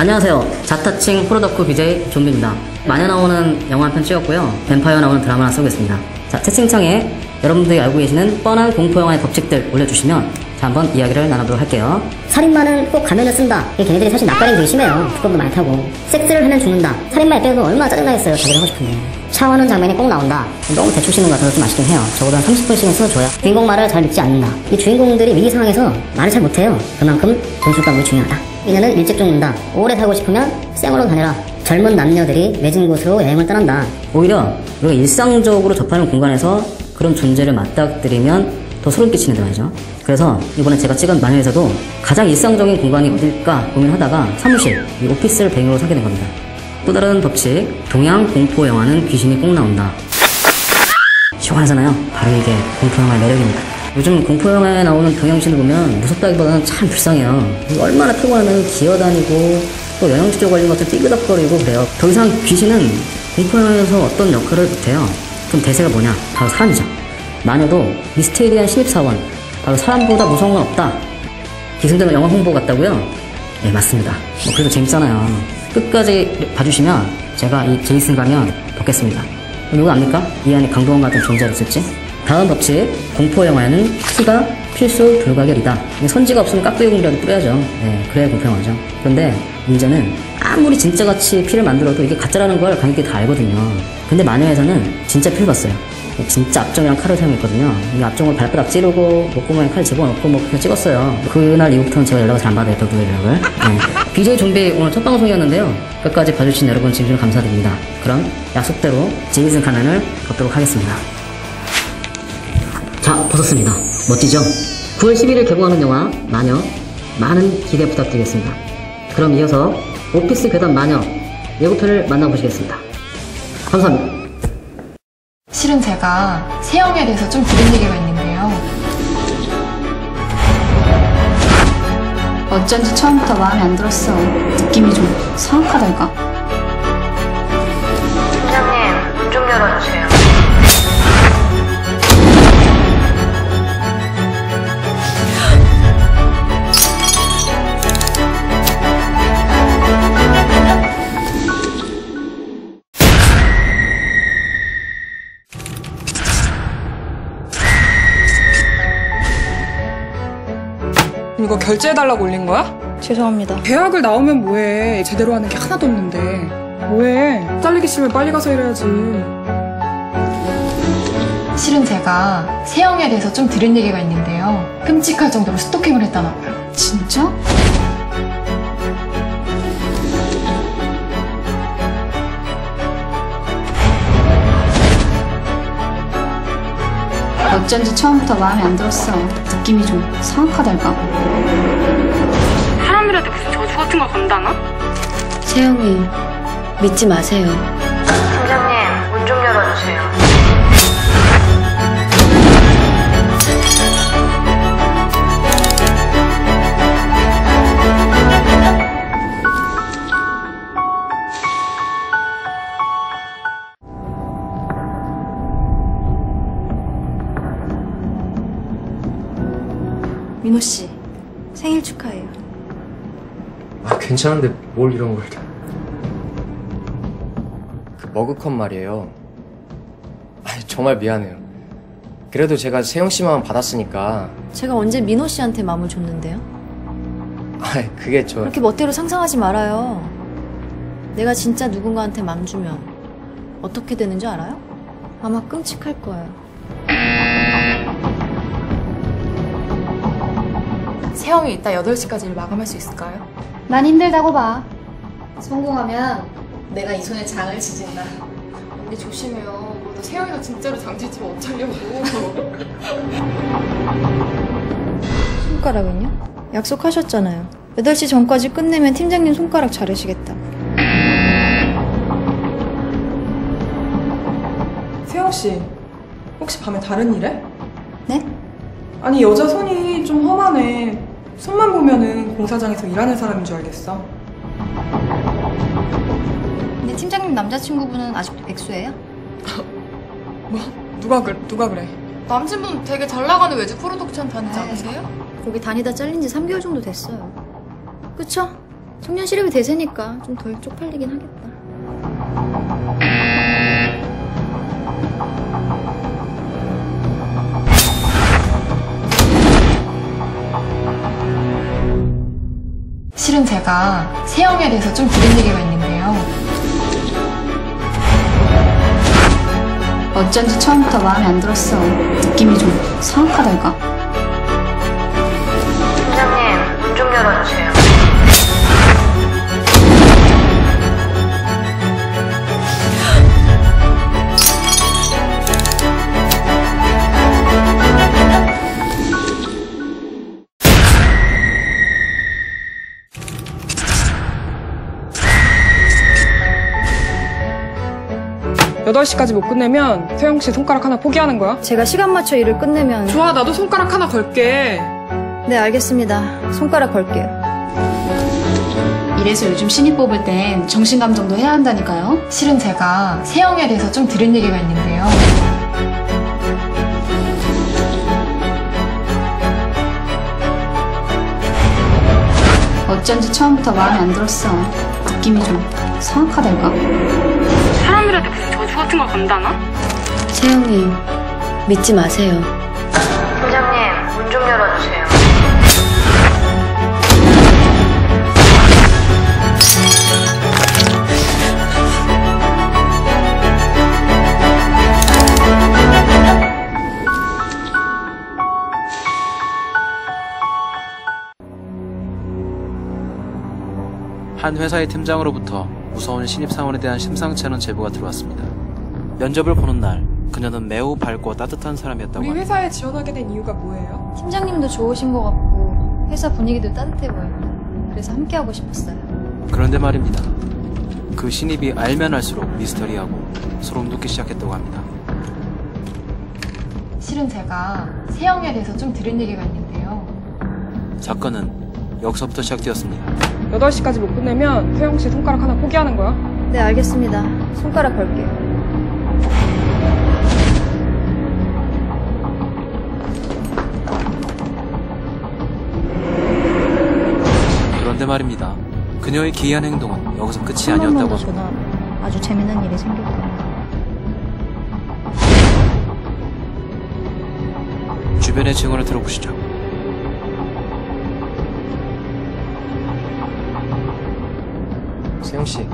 안녕하세요. 자타칭 프로덕트 BJ 좀비입니다. 마녀 나오는 영화 한 편 찍었고요. 뱀파이어 나오는 드라마 하나 쓰겠습니다. 자, 채팅창에 여러분들이 알고 계시는 뻔한 공포영화의 법칙들 올려주시면 자, 한번 이야기를 나눠보도록 할게요. 살인마는 꼭 가면을 쓴다. 걔네들이 사실 낯가림이 되게 심해요. 두껍도 많이 타고. 섹스를 하면 죽는다. 살인마 입장에서 얼마나 짜증나겠어요. 자기를 하고 싶은데. 샤워하는 장면이 꼭 나온다. 너무 대충 씻는 것 같아서 좀 아쉽긴 해요. 적어도 한 30분씩은 써줘야. 주인공 말을 잘 듣지 않는다. 이 주인공들이 위기 상황에서 말을 잘 못해요. 그만큼 돈술감이 중요하다. 이년은 일찍 죽는다. 오래 살고 싶으면 생으로 다녀라. 젊은 남녀들이 매진 곳으로 여행을 떠난다. 오히려 우리가 일상적으로 접하는 공간에서 그런 존재를 맞닥뜨리면 더 소름 끼치는 말이죠. 그래서 이번에 제가 찍은 마녀에서도 가장 일상적인 공간이 어딜까 고민하다가 사무실, 이 오피스를 배경으로 사게 된 겁니다. 또 다른 법칙, 동양 공포 영화는 귀신이 꼭 나온다. 시원하잖아요. 바로 이게 공포 영화의 매력입니다. 요즘 공포 영화에 나오는 동양신을 보면 무섭다기보다는 참 불쌍해요. 얼마나 피곤하면 기어다니고 또 영양실조 걸린 것도 띠그덕거리고 그래요. 더 이상 귀신은 공포 영화에서 어떤 역할을 못해요. 그럼 대세가 뭐냐? 바로 사람이죠. 마녀도 미스테리한 신입사원, 바로 사람보다 무서운 건 없다. 기승전 영화 홍보 같다고요? 네, 맞습니다. 뭐 그래도 재밌잖아요. 끝까지 봐주시면 제가 이 제이슨 가면 벗겠습니다. 그럼 이거 압니까? 이 안에 강동원 같은 존재가 있을지? 다음 법칙, 공포 영화에는 피가 필수 불가결이다. 선지가 없으면 깍두기 공이라도 뿌려야죠. 네, 그래야 공포 영화죠. 그런데 문제는 아무리 진짜같이 피를 만들어도 이게 가짜라는 걸 관객들이 다 알거든요. 근데 마녀에서는 진짜 피를 봤어요. 진짜 앞정이랑 칼을 사용했거든요. 이 앞정을 발바닥 찌르고 목구멍에 칼 집어넣고 뭐 그렇게 찍었어요. 그날 이후부터는 제가 연락을 잘 안 받아요. 또그 연락을. 네. BJ 좀비 오늘 첫 방송이었는데요. 끝까지 봐주신 여러분 진심으로 감사드립니다. 그럼 약속대로 제이슨 가면을 걷도록 하겠습니다. 자, 벗었습니다. 멋지죠? 9월 11일 개봉하는 영화 마녀 많은 기대 부탁드리겠습니다. 그럼 이어서 오피스 괴담 마녀 예고편을 만나보시겠습니다. 감사합니다. 실은 제가 세영에 대해서 좀 들은 얘기가 있는데요. 어쩐지 처음부터 마음에 안 들었어. 느낌이 좀 사악하달까? 팀장님, 문 좀 열어주세요. 이거 결제해달라고 올린 거야? 죄송합니다. 대학을 나오면 뭐해. 제대로 하는 게 하나도 없는데. 뭐해. 잘리기 싫으면 빨리 가서 일해야지. 실은 제가 세영에 대해서 좀 들은 얘기가 있는데요. 끔찍할 정도로 스토킹을 했다나 봐요. 진짜? 어쩐지 처음부터 마음에 안 들었어. 느낌이 좀 사악하달까? 사람이라도 무슨 저주 같은 걸 건다나? 세영이, 믿지 마세요. 팀장님, 문 좀 열어주세요. 괜찮은데 뭘 이런 걸. 그 머그컵 말이에요. 아, 정말 미안해요. 그래도 제가 세영 씨만 받았으니까. 제가 언제 민호 씨한테 마음을 줬는데요? 아, 그게 저. 그렇게 멋대로 상상하지 말아요. 내가 진짜 누군가한테 맘 주면 어떻게 되는 줄 알아요? 아마 끔찍할 거예요. 세영이 이따 8시까지 일 마감할 수 있을까요? 난 힘들다고 봐. 성공하면 내가 이 손에 장을 지진다. 언니 조심해요. 나 세영이가 진짜로 장 지지면 어쩌려고. 손가락은요? 약속하셨잖아요. 8시 전까지 끝내면 팀장님 손가락 자르시겠다. 세영 씨, 혹시 밤에 다른 일해? 네? 아니, 여자 손이 좀 험하네. 손만 보면은 공사장에서 일하는 사람인 줄 알겠어. 근데 팀장님 남자친구분은 아직도 백수예요? 뭐? 누가, 그, 누가 그래? 남친분 되게 잘 나가는 외주 프로덕션 다니지 않으세요? 거기 다니다 잘린 지 3개월 정도 됐어요. 그쵸? 청년 실업이 대세니까 좀 덜 쪽팔리긴 하겠다. 실은 제가 세영에 대해서 좀 들은 얘기가 있는데요. 어쩐지 처음부터 마음에 안 들었어. 느낌이 좀 사악하달까? 팀장님, 문 좀 열어주세요. 여덟 시까지 못 끝내면 세영 씨 손가락 하나 포기하는 거야? 제가 시간 맞춰 일을 끝내면 좋아, 나도 손가락 하나 걸게. 네 알겠습니다. 손가락 걸게요. 이래서 요즘 신입 뽑을 땐 정신감정도 해야 한다니까요. 실은 제가 세영에 대해서 좀 들은 얘기가 있는데요. 어쩐지 처음부터 마음에 안 들었어. 느낌이 좀 사악하달까? 사람들한테 무슨 같은 걸 건다나? 세영이 믿지 마세요. 팀장님, 문 좀 열어주세요. 한 회사의 팀장으로부터 무서운 신입사원에 대한 심상치 않은 제보가 들어왔습니다. 면접을 보는 날, 그녀는 매우 밝고 따뜻한 사람이었다고 우리 합니다. 회사에 지원하게 된 이유가 뭐예요? 팀장님도 좋으신 것 같고 회사 분위기도 따뜻해 보여요. 그래서 함께하고 싶었어요. 그런데 말입니다. 그 신입이 알면 알수록 미스터리하고 소름 돋기 시작했다고 합니다. 실은 제가 세영에 대해서 좀 들은 얘기가 있는데요. 사건은 여기서부터 시작되었습니다. 여덟 시까지 못 끝내면 세영 씨 손가락 하나 포기하는 거야? 네 알겠습니다. 손가락 걸게요. 말입니다. 그녀의 기이한 행동은 여기서 끝이 아니었다고. 전화. 아주 재미난 일이 생길 거예요. 주변의 증언을 들어보시죠. 세영 씨,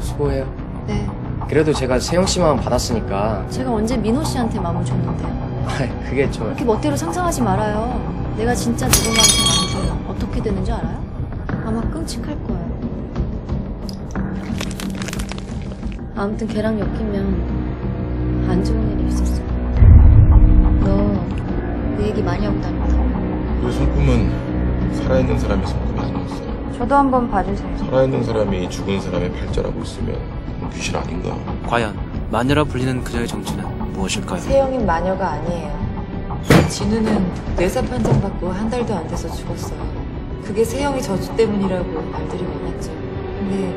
수고해요. 네. 그래도 제가 세영 씨 마음 받았으니까. 제가 언제 민호 씨한테 마음을 줬는데요. 아, 그게 저 그렇게 멋대로 상상하지 말아요. 내가 진짜 누군가한테 마음을 주면 어떻게 되는 줄 알아요? 아마 끔찍할 거예요. 아무튼 걔랑 엮이면 안 좋은 일이 있었어. 너그 얘기 많이 하고 다녔다. 그 손금은 살아있는 사람의 손금이 아니었어요. 저도 한번 봐주세요. 살아있는 사람이 죽은 사람의 발전하고 있으면 귀신 아닌가? 과연 마녀라 불리는 그녀의 정체는 무엇일까요? 세영인 마녀가 아니에요. 진우는 뇌사 판정 받고 한 달도 안 돼서 죽었어요. 그게 세영이 저주 때문이라고 말들이 많았죠. 근데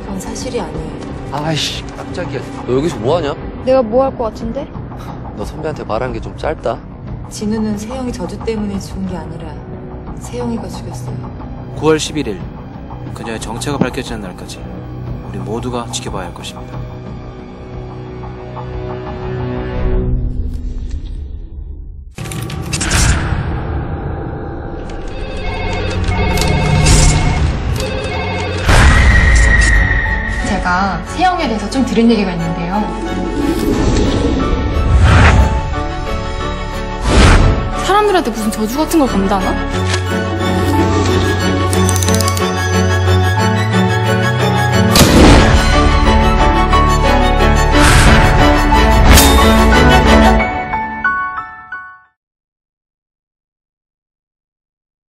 그건 사실이 아니에요. 아이씨 깜짝이야 너 여기서 뭐하냐? 내가 뭐 할 것 같은데? 너 선배한테 말한 게 좀 짧다 진우는 세영이 저주 때문에 죽은 게 아니라 세영이가 죽였어요. 9월 11일 그녀의 정체가 밝혀지는 날까지 우리 모두가 지켜봐야 할 것입니다. 세영에 대해서 좀 들은 얘기가 있는데요. 사람들한테 무슨 저주 같은 걸 건다나?